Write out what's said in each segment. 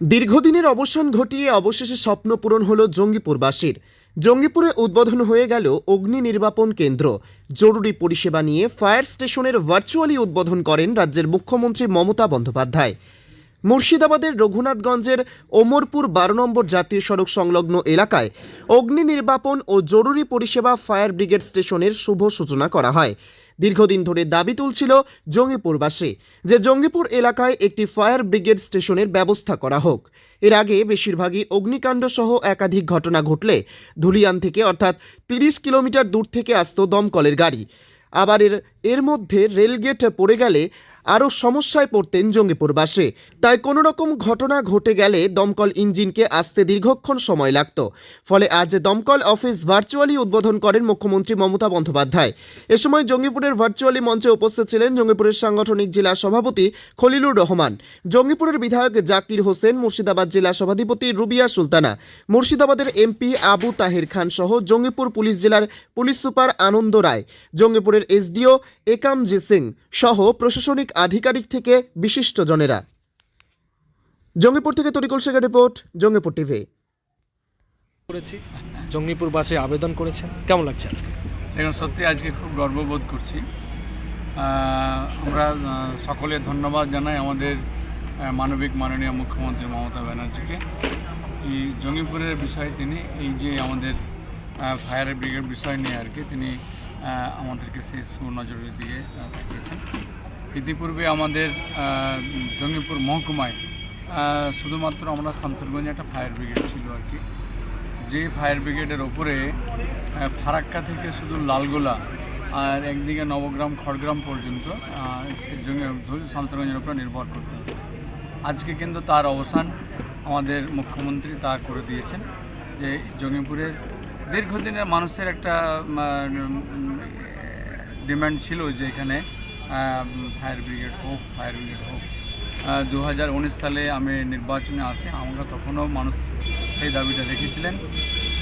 দীর্ঘদিনের অবসান ঘটিয়ে অবশেষে স্বপ্ন পূরণ হল জঙ্গিপুরবাসীর। জঙ্গিপুরে উদ্বোধন হয়ে গেল অগ্নি নির্বাপন কেন্দ্র। জরুরি পরিষেবা নিয়ে ফায়ার স্টেশনের ভার্চুয়ালি উদ্বোধন করেন রাজ্যের মুখ্যমন্ত্রী মমতা বন্দ্যোপাধ্যায়। মুর্শিদাবাদের রঘুনাথগঞ্জের ওমরপুর বারো নম্বর জাতীয় সড়ক সংলগ্ন এলাকায় অগ্নি নির্বাপন ও জরুরি পরিষেবা ফায়ার ব্রিগেড স্টেশনের শুভ সূচনা করা হয়। দীর্ঘদিন ধরে দাবি তুলছিল জঙ্গিপুরবাসী যে জঙ্গিপুর এলাকায় একটি ফায়ার ব্রিগেড স্টেশনের ব্যবস্থা করা হোক। এর আগে বেশিরভাগই অগ্নিকাণ্ড সহ একাধিক ঘটনা ঘটলে ধুলিয়ান থেকে অর্থাৎ তিরিশ কিলোমিটার দূর থেকে আসত দমকলের গাড়ি। আবার এর এর মধ্যে রেলগেট পড়ে গেলে আরও সমস্যায় পড়তেন জঙ্গিপুরবাসী। তাই কোনো রকম ঘটনা ঘটে গেলে দমকল ইঞ্জিনকে আসতে দীর্ঘক্ষণ সময় লাগত। ফলে আজ দমকল অফিস ভার্চুয়ালি উদ্বোধন করেন মুখ্যমন্ত্রী মমতা বন্দ্যোপাধ্যায়। এ সময় জঙ্গিপুরের ভার্চুয়ালি মঞ্চে উপস্থিত ছিলেন জঙ্গিপুরের সাংগঠনিক জেলা সভাপতি খলিলুর রহমান, জঙ্গিপুরের বিধায়ক জাকির হোসেন, মুর্শিদাবাদ জেলা সভাধিপতি রুবিয়া সুলতানা, মুর্শিদাবাদের এমপি আবু তাহির খান সহ জঙ্গিপুর পুলিশ জেলার পুলিশ সুপার আনন্দ রায়, জঙ্গিপুরের এসডিও একামজি সিং সহ প্রশাসনিক আধিকারিক থেকে বিশিষ্টজনেরা। জঙ্গিপুর থেকে তরিকুল শেখের রিপোর্ট জঙ্গিপুর টিভি। করেছি। জঙ্গিপুর বাসে আবেদন করেছেন। কেমন লাগছে আজকে? দেখুন সত্যি আজকে খুব গর্ববোধ করছি। আমরা সকলে ধন্যবাদ জানাই আমাদের মানবিক মাননীয় মুখ্যমন্ত্রী মমতা ব্যানার্জিকে। এই জঙ্গিপুরের বিষয়ে তিনি এই যে আমাদের ফায়ার ব্রিগেড বিষয় নিয়ে আর কি তিনি আমাদেরকে সেই সুনজরে দিয়ে তাকিয়েছেন ইতিপূর্বে আমাদের জঙ্গিপুর মহকুমায় শুধুমাত্র আমরা শামসেরগঞ্জে একটা ফায়ার ব্রিগেড ছিল আর কি। যে ফায়ার ব্রিগেডের ওপরে ফারাক্কা থেকে শুধু লালগোলা আর একদিকে নবগ্রাম, খড়গ্রাম পর্যন্ত সে জঙ্গি শামসারগঞ্জের উপরে নির্ভর করতে আজকে কিন্তু তার অবসান আমাদের মুখ্যমন্ত্রী তা করে দিয়েছেন যে জঙ্গিপুরের দীর্ঘদিনের মানুষের একটা ডিমান্ড ছিল যে এখানে ফায়ার ব্রিগেড হোক, ফায়ার ব্রিগেড হোক। দু হাজার উনিশ সালে আমি নির্বাচনে আসি, আমরা তখনও মানুষ সেই দাবিটা রেখেছিলেন।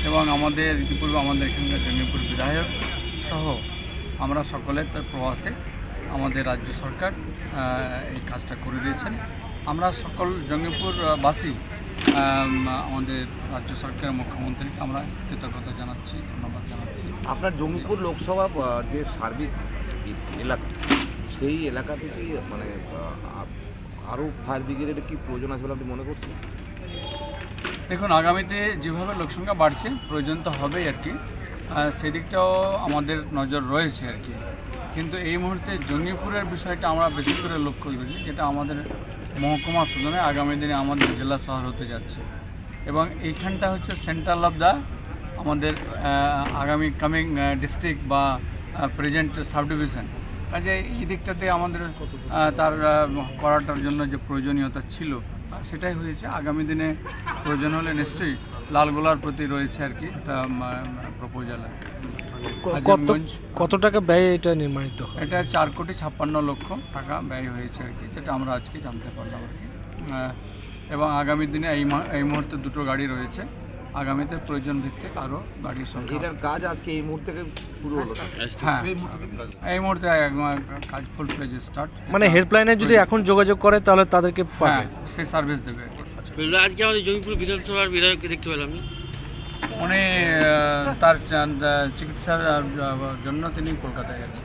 এবং আমাদের ইতিপূর্বে আমাদের এখানকার জঙ্গিপুর বিধায়ক সহ আমরা সকলে তার প্রবাসে আমাদের রাজ্য সরকার এই কাজটা করে দিয়েছেন। আমরা সকল জঙ্গিপুরবাসী আমাদের রাজ্য সরকারের মুখ্যমন্ত্রীকে আমরা কৃতজ্ঞতা জানাচ্ছি, ধন্যবাদ জানাচ্ছি। আপনার জঙ্গিপুর লোকসভা যে সার্বিক এলাকা সেই এলাকা থেকে মানে আরও ফায়ার ব্রিগেডের কি প্রয়োজন আছে বলে আপনি মনে করছেন? দেখুন, আগামীতে যেভাবে লোকসংখ্যা বাড়ছে, প্রয়োজন তো হবেই আর কি। সেদিকটাও আমাদের নজর রয়েছে আর কি। কিন্তু এই মুহূর্তে জঙ্গিপুরের বিষয়টা আমরা বেশি করে লক্ষ্য করেছি যেটা আমাদের মহকুমা শুধু আগামী দিনে আমাদের জেলা শহর হতে যাচ্ছে। এবং এইখানটা হচ্ছে সেন্ট্রাল অফ দ্য আমাদের আগামী কামিং ডিস্ট্রিক্ট বা প্রেজেন্ট সাব ডিভিশন কাজে এই দিকটাতে আমাদের তার করাটার জন্য যে প্রয়োজনীয়তা ছিল সেটাই হয়েছে। আগামী দিনে প্রয়োজন হলে নিশ্চয়ই লালগোলার প্রতি রয়েছে আর কি একটা প্রপোজাল কত টাকা ব্যয় এটা নির্মাণিত এটা চার কোটি ছাপ্পান্ন লক্ষ টাকা ব্যয় হয়েছে আর কি যেটা আমরা আজকে জানতে পারলাম আর কি। এবং আগামী দিনে এই এই মুহূর্তে দুটো গাড়ি রয়েছে। আগামীতে প্রয়োজন ভিত্তিক আরও গাড়ির সংখ্যা এটার কাজ আজকে এই মুহূর্তে থেকে শুরু হলো? হ্যাঁ। এই মুহূর্তে কাজ ফুল ফ্লেজ স্টার্ট মানে হেল্পলাইনে যদি এখন যোগাযোগ করে তাহলে তাদেরকে হ্যাঁ সে সার্ভিস দেবে। আর আজকে আমাদের জমিপুর বিধানসভার বিধায়ককে দেখতে পেলাম উনি তার চিকিৎসার জন্য তিনি কলকাতায় গেছেন।